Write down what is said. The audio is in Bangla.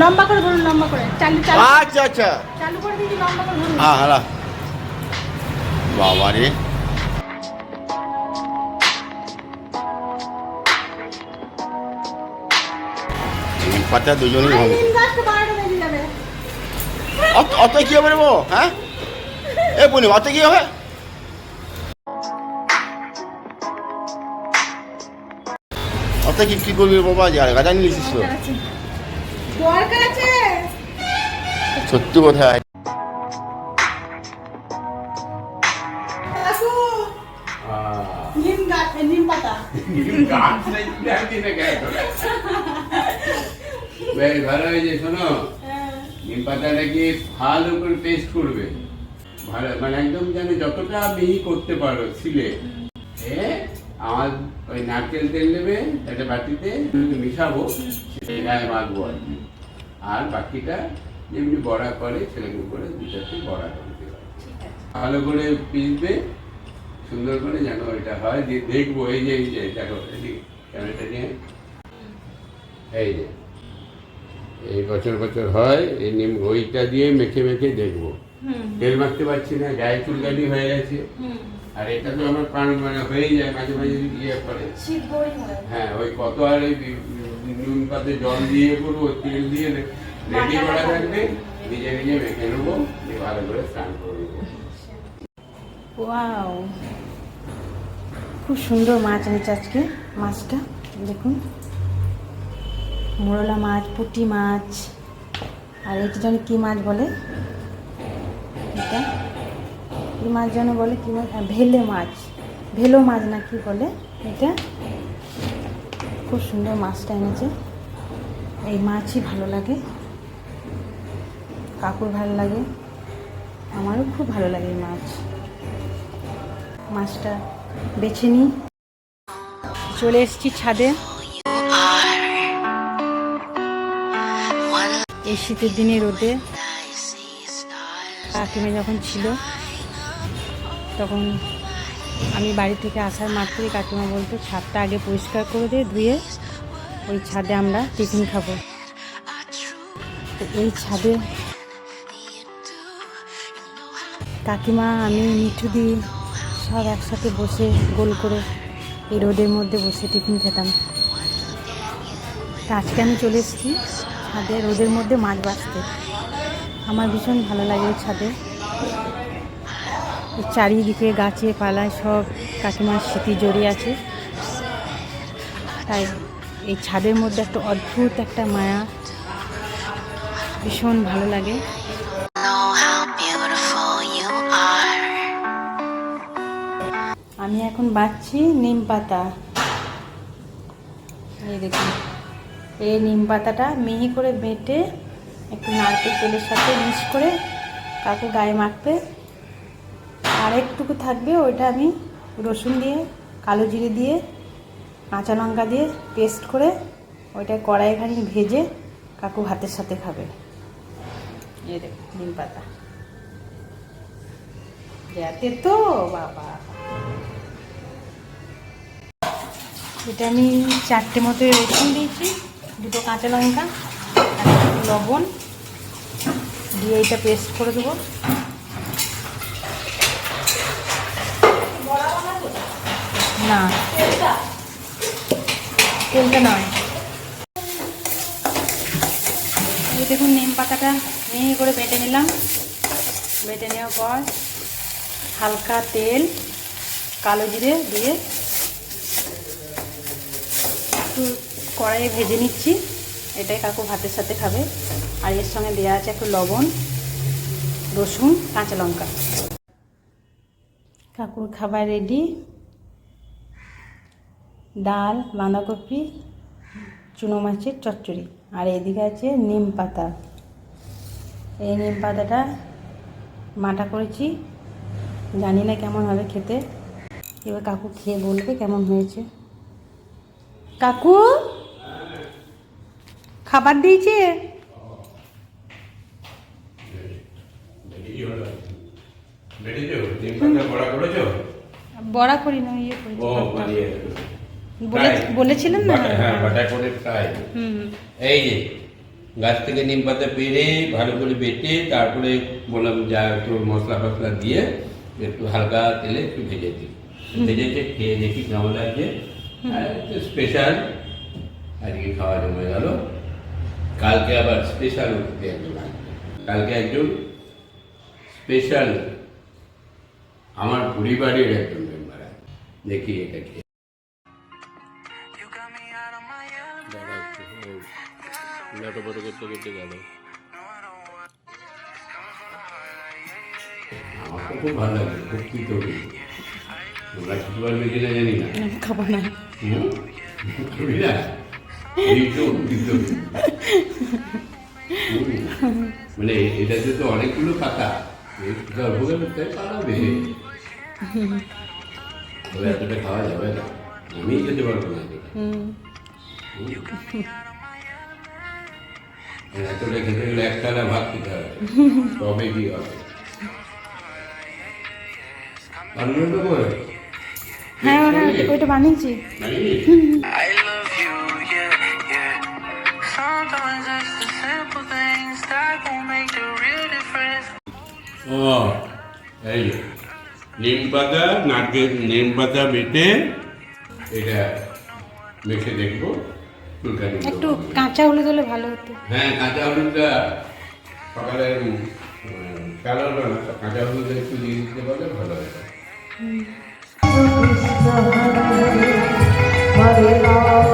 লম্বা করে ধরুন লম্বা করে। চালু চালু। আচ্ছা আচ্ছা। চালু করে দিয়েছি লম্বা করে ধরুন। হ্যাঁ হ্যাঁ বাবা রে। পাতা দুজনেই যাবে। অত কি হবে রে হ্যাঁ? এ বলি অত কি হবে? অত কি কি করবি বাবা? যে গাজা নিয়ে নিছিস তো দরকার আছে দরকার আছে সত্যি কোথায় বেশ ভালো হয়েছে শোনো। হ্যাঁ। নিম পাতাটাকে ভালো করে পেস্ট করবে। ভালো মানে একদম যেন যতটা মিহি করতে পারো ছিলে। এ আমার ওই নারকেল তেল নেবে একটা বাটিতে মিশাবো গায়ে মাখবো আর কি। আর বাকিটা যেমনি বড়া করে ছেলেকে করে দুটাতে বড়া করে দেবে ভালো করে পিসবে সুন্দর করে যেন এটা হয় যে দেখব এই যে এই যে দেখো ক্যামেরাটা নিয়ে। এই যে। এই বছর বছর হয় এই নিম ওইটা দিয়ে মেখে মেখে দেখব। তেল মাখতে পারছি না গায়ে চুলকানি হয়ে গেছে। আর এটা তো আমার প্রাণ মানে হয়েই যায় মাঝে মাঝে ইয়ে করে। হয়। ওই কত আর এই বি- নুন পাতে জল দিয়ে করব তেল দিয়ে রেডি করা থাকবে নিজে নিজে মেখে নেব দিয়ে ভালো করে স্নান করে ওয়াও। খুব সুন্দর মাছ এনেছে আজকে মাছটা দেখুন। মোরলা মাছ পুঁটি মাছ আর এটা যেন কী মাছ বলে? এটা? কী মাছ যেন বলে কী মাছ? হ্যাঁ, ভেলে মাছ। ভেলো মাছ না কি বলে? এটা? খুব সুন্দর মাছটা এনেছে। এই মাছই ভালো লাগে। কাকুর ভালো লাগে। আমারও খুব ভালো লাগে এই মাছ। মাছটা বেছে নিই। চলে এসেছি ছাদে। এই শীতের দিনে রোদে কাকিমা যখন ছিল, তখন আমি বাড়ি থেকে আসার মাত্রই কাকিমা বলতো, ছাদটা আগে পরিষ্কার করে দিয়ে ধুয়ে ওই ছাদে আমরা টিফিন খাব। তো এই ছাদে কাকিমা, আমি মিঠু দি সব একসাথে বসে গোল করে এই রোদের মধ্যে বসে টিফিন খেতাম। তা আজকে আমি চলে এসেছি ছাদে, রোদের মধ্যে মাছ বাঁচতে আমার ভীষণ ভালো লাগে ওই ছাদে। চারিদিকে গাছে পালায় সব কাকিমার স্মৃতি জড়িয়ে আছে। তাই এই ছাদের মধ্যে একটা অদ্ভুত একটা মায়া ভীষণ ভালো লাগে. আমি এখন বাচ্ছি নিম পাতা। এই দেখুন। এই নিম পাতাটা মিহি করে বেটে একটু নারকেল তেলের সাথে মিক্স করে কাকু গায়ে মাখবে, আর একটুকু থাকবে ওইটা আমি রসুন দিয়ে, কালো জিরে দিয়ে, কাঁচা লঙ্কা দিয়ে পেস্ট করে ওইটা কড়াইখানি ভেজে কাকু ভাতের সাথে খাবে। এই দেখুন নিম পাতা। যাতে তো বাবা। এটা আমি চারটে মতো রসুন দিয়েছি। দুটো কাঁচা লঙ্কা লবণ, দিয়ে এটা পেস্ট করে দেবো। না, তেলটা নয়। এই দেখুন নিম পাতাটা মিহি করে বেটে নিলাম। বেটে নেওয়ার পর হালকা তেল, কালো জিরে দিয়ে একটু কড়াইয়ে ভেজে নিচ্ছি। এটাই কাকু ভাতের সাথে খাবে। আর এর সঙ্গে দেওয়া আছে একটু লবণ, রসুন, কাঁচা লঙ্কা। কাকুর খাবার রেডি ডাল, বাঁধাকপি, চুনো মাছের চচ্চড়ি। আর এদিকে আছে নিম পাতা। এই নিম পাতাটা মাটা করেছি। জানি না কেমন হবে খেতে। এবার কাকু খেয়ে বলবে কেমন হয়েছে। কাকু! খাবার দিয়েছে? বড়া করি না ইয়ে করি বলেছিলেন না? হ্যাঁ বাটা করে ফ্রাই এই যে গাছ থেকে নিম পাতা পেরে ভালো করে বেটে তারপরে বললাম যা একটু মশলা ফসলা দিয়ে একটু হালকা তেলে একটু ভেজে দিই। ভেজেছে খেয়ে দেখি কেমন লাগছে। স্পেশাল আজকে খাওয়া জমে গেল। কালকে আবার স্পেশাল একজন কালকে একজন স্পেশাল আমার পরিবারের একজন মেম্বার দেখি এটা কি। করতে করতে গেল আমার খুব ভালো লাগে খুব কৃতজ্ঞ। তোমরা কিছু পারবে কিনা জানি না। খাব না? মানে এটাতে তো অনেকগুলো পাতা পালাবে। তবে এতটা খাওয়া যাবে না। আমি খেতে পারব না এতটা। খেতে গেলে একটানা ভাত খেতে হবে। তবে কি হবে? হ্যাঁ ওইটা বানিয়েছি। ও এই নিম পাতা নারকেল নিম পাতা বেটে এটা মেখে দেখব। একটু কাঁচা হলুদ হলে ভালো হতো। হ্যাঁ কাঁচা হলুদটা সকালে কালো না কাঁচা হলুদ একটু দিয়ে দিতে পারলে ভালো হয়। Hare